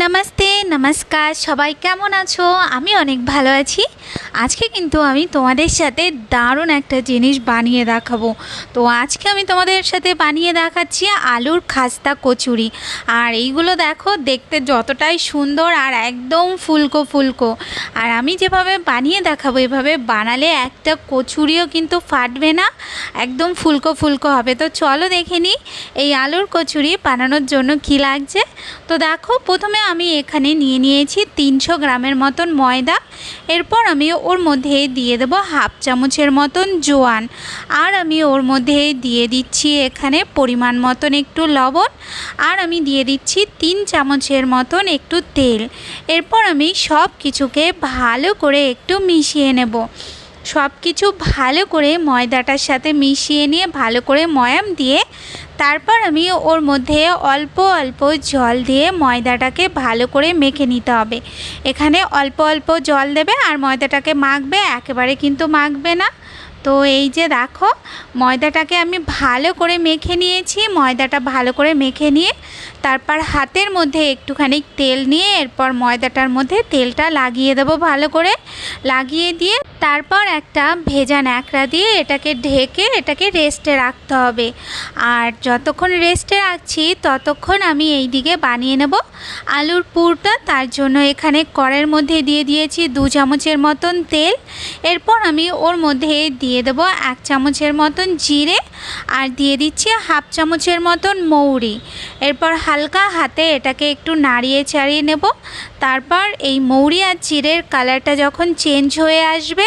Namaste. নমস্কার, সবাই কেমন আছো? আমি অনেক ভালো আছি। আজকে কিন্তু আমি তোমাদের সাথে দারুণ একটা জিনিস বানিয়ে দেখাবো। তো আজকে আমি তোমাদের সাথে বানিয়ে দেখাচ্ছি আলুর খাস্তা কচুরি। আর এইগুলো দেখো, দেখতে যতটাই সুন্দর আর একদম ফুলকো ফুলকো। আর আমি যেভাবে বানিয়ে দেখাবো, এভাবে বানালে একটা কচুরিও কিন্তু ফাটবে না, একদম ফুলকো ফুলকো হবে। তো চলো দেখে নিই, এই আলুর কচুরি বানানোর জন্য কী লাগছে? তো দেখো, প্রথমে আমি এখানে নিয়ে নিয়েছি তিনশো গ্রামের মতন ময়দা। এরপর আমি ওর মধ্যে দিয়ে দেবো হাফ চামচের মতন জোয়ান। আর আমি ওর মধ্যে দিয়ে দিচ্ছি এখানে পরিমাণ মতন একটু লবণ। আর আমি দিয়ে দিচ্ছি তিন চামচের মতন একটু তেল। এরপর আমি সব কিছুকে ভালো করে একটু মিশিয়ে নেব। সব কিছু ভালো করে ময়দাটার সাথে মিশিয়ে নিয়ে ভালো করে ময়াম দিয়ে তারপর আমি ওর মধ্যে অল্প অল্প জল দিয়ে ময়দাটাকে ভালো করে মেখে নিতে হবে। এখানে অল্প অল্প জল দেবে আর ময়দাটাকে মাখবে, একেবারে কিন্তু মাখবে না। তো এই যে দেখো, ময়দাটাকে আমি ভালো করে মেখে নিয়েছি, ময়দাটা ভালো করে মেখে নিয়ে তারপর হাতের মধ্যে একটুখানি তেল নিয়ে এরপর ময়দাটার মধ্যে তেলটা লাগিয়ে দেবো ভালো করে। লাগিয়ে দিয়ে তারপর একটা ভেজা ন্যাকড়া দিয়ে এটাকে ঢেকে এটাকে রেস্টে রাখতে হবে। আর যতক্ষণ রেস্টে রাখছি, ততক্ষণ আমি এই দিকে বানিয়ে নেব আলুর পুরটা। তার জন্য এখানে কড়ের মধ্যে দিয়ে দিয়েছি দু চামচের মতন তেল। এরপর আমি ওর মধ্যে দিয়ে দেবো এক চামচের মতন জিরে আর দিয়ে দিচ্ছি হাফ চামচের মতন মৌরি। এরপর হালকা হাতে এটাকে একটু নাড়িয়ে চাড়িয়ে নেব। তারপর এই মৌরি আর জিরের কালারটা যখন চেঞ্জ হয়ে আসবে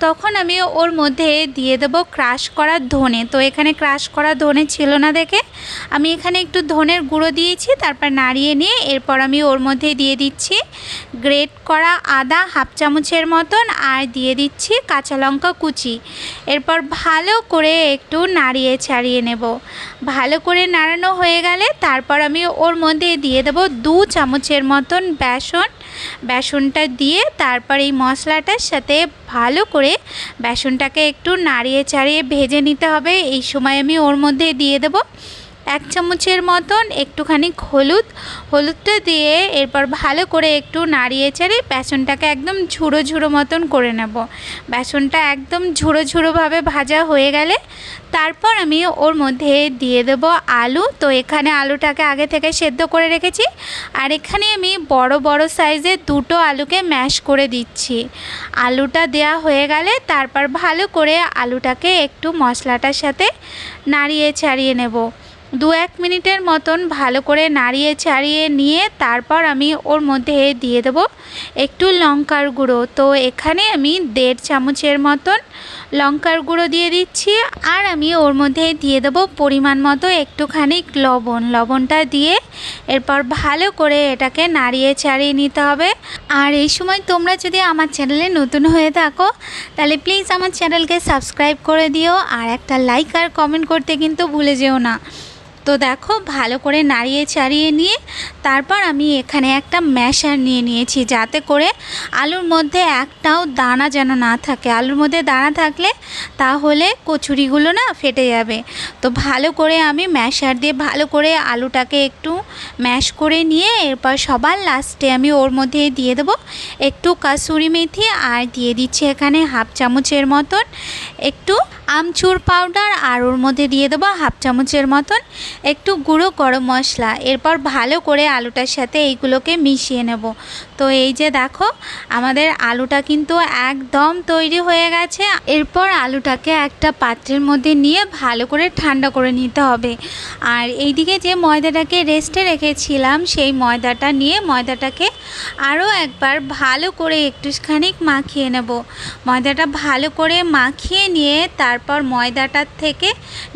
তখন আমি ওর মধ্যে দিয়ে দেবো ক্রাশ করা ধনে। তো এখানে ক্রাশ করা ধনে ছিল না দেখে আমি এখানে একটু ধনের গুঁড়ো দিয়েছি, তারপর নাড়িয়ে নিয়ে এরপর আমি ওর মধ্যে দিয়ে দিচ্ছি গ্রেট করা আদা হাফ চামচের মতন আর দিয়ে দিচ্ছি কাঁচা লঙ্কা কুচি। এরপর ভালো করে একটু নাড়িয়ে ছাড়িয়ে নেব। ভালো করে নাড়ানো হয়ে গেলে তারপর আমি ওর মধ্যে দিয়ে দেবো দু চামচের মতন বেসন। বেসনটা দিয়ে তারপর এই মশলাটার সাথে ভালো করে বেসনটাকে একটু নাড়িয়ে চাড়িয়ে ভেজে নিতে হবে। এই সময় আমি ওর মধ্যে দিয়ে দেবো। এক চামচের মতন একটুখানি হলুদ, হলুদটা দিয়ে এরপর ভালো করে একটু নাড়িয়ে চাড়িয়ে বেসনটাকে একদম ঝুড়ো ঝুড়ো মতন করে নেব। বেসনটা একদম ঝুড়ো ঝুড়োভাবে ভাজা হয়ে গেলে তারপর আমি ওর মধ্যে দিয়ে দেব আলু। তো এখানে আলুটাকে আগে থেকে সেদ্ধ করে রেখেছি। আর এখানে আমি বড় বড় সাইজে দুটো আলুকে ম্যাশ করে দিচ্ছি। আলুটা দেয়া হয়ে গেলে তারপর ভালো করে আলুটাকে একটু মশলাটার সাথে নাড়িয়ে ছাড়িয়ে নেব। দু এক মিনিটের মতন ভালো করে নাড়িয়ে ছাড়িয়ে নিয়ে তারপর আমি ওর মধ্যে দিয়ে দেবো একটু লঙ্কার গুঁড়ো। তো এখানে আমি দেড় চামচের মতন লঙ্কার গুঁড়ো দিয়ে দিচ্ছি আর আমি ওর মধ্যে দিয়ে দেবো পরিমাণ মতো একটুখানি লবণ। লবণটা দিয়ে এরপর ভালো করে এটাকে নাড়িয়ে ছাড়িয়ে নিতে হবে। আর এই সময় তোমরা যদি আমার চ্যানেলে নতুন হয়ে থাকো, তাহলে প্লিজ আমার চ্যানেলকে সাবস্ক্রাইব করে দিও আর একটা লাইক আর কমেন্ট করতে কিন্তু ভুলে যেও না। তো দেখো, ভালো করে নাড়িয়ে চাড়িয়ে নিয়ে তারপর আমি এখানে একটা ম্যাশার নিয়ে নিয়েছি যাতে করে আলুর মধ্যে একটাও দানা যেন না থাকে। আলুর মধ্যে দানা থাকলে তাহলে কচুরিগুলো না ফেটে যাবে। তো ভালো করে আমি ম্যাশার দিয়ে ভালো করে আলুটাকে একটু ম্যাশ করে নিয়ে এরপর সবার লাস্টে আমি ওর মধ্যে দিয়ে দেবো একটু কাসুরি মেথি আর দিয়ে দিচ্ছি এখানে হাফ চামচের মতন একটু আমচুর পাউডার আর ওর মধ্যে দিয়ে দেবো হাফ চামচের মতন একটু গুঁড়ো গরম মশলা। এরপর ভালো করে আলুটার সাথে এইগুলোকে মিশিয়ে নেব। তো এই যে দেখো, আমাদের আলুটা কিন্তু একদম তৈরি হয়ে গেছে। এরপর আলুটাকে একটা পাত্রের মধ্যে নিয়ে ভালো করে ঠান্ডা করে নিতে হবে। আর এইদিকে যে ময়দাটাকে রেস্টে রেখেছিলাম, সেই ময়দাটা নিয়ে ময়দাটাকে আরও একবার ভালো করে একটুখানি মাখিয়ে নেব। ময়দাটা ভালো করে মাখিয়ে নিয়ে তারপর ময়দাটার থেকে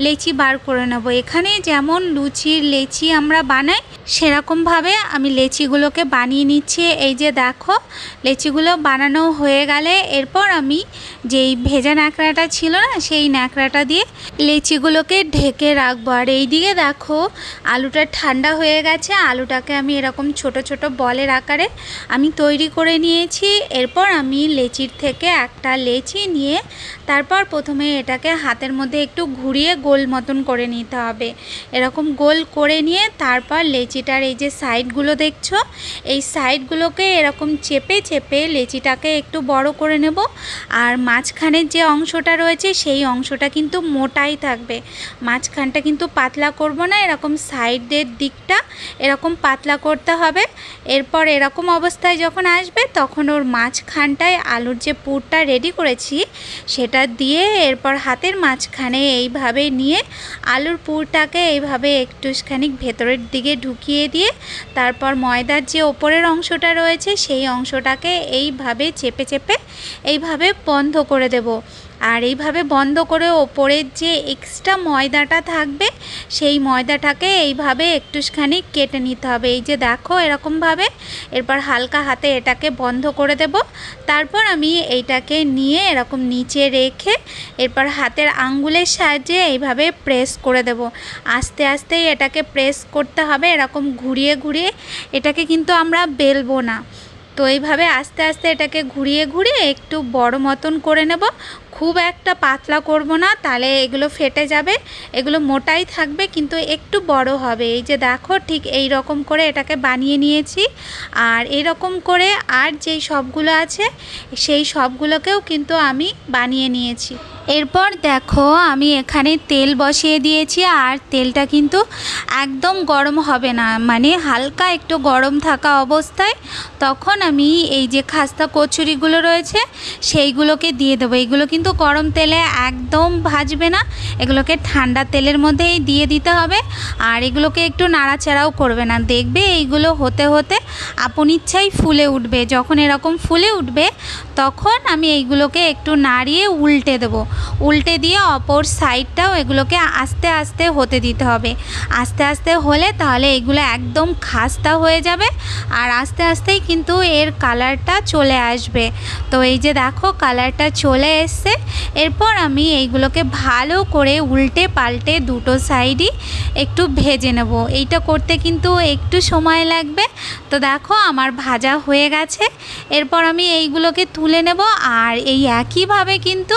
লেচি বার করে নেব। এখানে যেমন লুচির লেচি আমরা বানাই, সেরকমভাবে আমি লেচিগুলোকে বানিয়ে নিচ্ছি। এই যে দেখো, লেচিগুলো বানানো হয়ে গেলে এরপর আমি যেই ভেজা ন্যাকড়াটা ছিল না, সেই ন্যাকড়াটা দিয়ে লেচিগুলোকে ঢেকে রাখব। আর এই দিকে দেখো, আলুটা ঠান্ডা হয়ে গেছে, আলুটাকে আমি এরকম ছোট ছোট বলের আকারে আমি তৈরি করে নিয়েছি। এরপর আমি লেচির থেকে একটা লেচি নিয়ে তারপর প্রথমে এটা এটাকে হাতের মধ্যে একটু ঘুরিয়ে গোল মতন করে নিতে হবে। এরকম গোল করে নিয়ে তারপর লেচিটার এই যে সাইডগুলো দেখছ, এই সাইডগুলোকে এরকম চেপে চেপে লেচিটাকে একটু বড় করে নেব। আর মাঝখানের যে অংশটা রয়েছে সেই অংশটা কিন্তু মোটাই থাকবে। মাঝখানটা কিন্তু পাতলা করব না, এরকম সাইডের দিকটা এরকম পাতলা করতে হবে। এরপর এরকম অবস্থায় যখন আসবে তখন ওর মাঝখানটায় আলুর যে পুরটা রেডি করেছি, সেটা দিয়ে এরপর হাতের মাঝখানে এইভাবে নিয়ে আলুর পুরটাকে এইভাবে একটুখানি ভেতরের দিকে ঢুকিয়ে দিয়ে তারপর ময়দার যে ওপরের অংশটা রয়েছে সেই অংশটাকে এইভাবে চেপে চেপে এইভাবে বন্ধ করে দেব। আর এইভাবে বন্ধ করে ওপরের যে এক্সট্রা ময়দাটা থাকবে, সেই ময়দাটাকে এইভাবে একটুখানি কেটে নিতে হবে। এই যে দেখো এরকমভাবে এরপর হালকা হাতে এটাকে বন্ধ করে দেব। তারপর আমি এইটাকে নিয়ে এরকম নিচে রেখে এরপর হাতের আঙ্গুলের সাহায্যে এইভাবে প্রেস করে দেব। আস্তে আস্তেই এটাকে প্রেস করতে হবে, এরকম ঘুরিয়ে ঘুরিয়ে এটাকে কিন্তু আমরা বেলবো না। তো এইভাবে আস্তে আস্তে এটাকে ঘুরিয়ে ঘুরিয়ে একটু বড় মতন করে নেব। খুব একটা পাতলা করব না, তাহলে এগুলো ফেটে যাবে, এগুলো মোটাই থাকবে কিন্তু একটু বড় হবে। এই যে দেখো ঠিক এই রকম করে এটাকে বানিয়ে নিয়েছি। আর এই রকম করে আর যেই সবগুলো আছে, সেই সবগুলোকেও কিন্তু আমি বানিয়ে নিয়েছি। এরপর দেখো, আমি এখানে তেল বসিয়ে দিয়েছি আর তেলটা কিন্তু একদম গরম হবে না। মানে হালকা একটু গরম থাকা অবস্থায় তখন আমি এই যে খাস্তা কচুরিগুলো রয়েছে, সেইগুলোকে দিয়ে দেবো। এইগুলো কিন্তু গরম তেলে একদম ভাজবে না। এগুলোকে ঠান্ডা তেলের মধ্যেই দিয়ে দিতে হবে আর এগুলোকে একটু নাড়াচাড়াও করবে না। দেখবে এইগুলো হতে হতে আপন ইচ্ছাই ফুলে উঠবে। যখন এরকম ফুলে উঠবে, তখন আমি এইগুলোকে একটু নাড়িয়ে উল্টে দেবো। উল্টে দিয়ে অপর সাইডটাও এগুলোকে আস্তে আস্তে হতে দিতে হবে। আস্তে আস্তে হলে তাহলে এগুলো একদম খাস্তা হয়ে যাবে আর আস্তে আস্তেই কিন্তু এর কালারটা চলে আসবে। তো এই যে দেখো কালারটা চলে এসছে। এরপর আমি এইগুলোকে ভালো করে উল্টে পাল্টে দুটো সাইডই একটু ভেজে নেব। এইটা করতে কিন্তু একটু সময় লাগবে। তো দেখো আমার ভাজা হয়ে গেছে। এরপর আমি এইগুলোকে তুলে নেব আর এই একইভাবে কিন্তু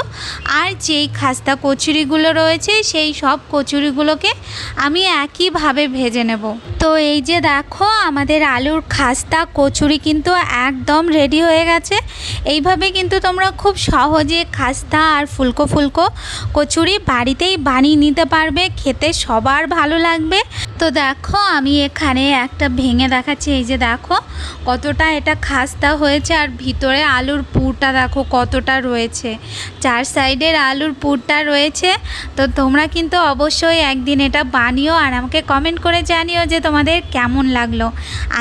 আর যেই খাস্তা কচুরিগুলো রয়েছে, সেই সব কচুরিগুলোকে আমি একইভাবে ভেজে নেব। তো এই যে দেখো, আমাদের আলুর খাস্তা কচুরি কিন্তু একদম রেডি হয়ে গেছে। এইভাবে কিন্তু তোমরা খুব সহজে খাস্তা আর ফুলকো ফুলকো কচুরি বাড়িতেই বানিয়ে নিতে পারবে, খেতে সবার ভালো লাগবে। তো দেখো, আমি এখানে একটা ভেঙে দেখাচ্ছি, এই যে দেখো, কতটা এটা খাস্তা হয়েছে আর ভিতরে আলুর পুরটা দেখো কতটা রয়েছে। চার সাইডের আলুর পুরটা রয়েছে, তো তোমরা কিন্তু অবশ্যই একদিন এটা বানিও আর আমাকে কমেন্ট করে জানিও যে তোমাদের কেমন লাগল।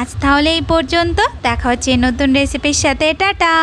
আজ তাহলে এই পর্যন্ত, দেখা হচ্ছে নতুন রেসিপির সাথে, টাটা!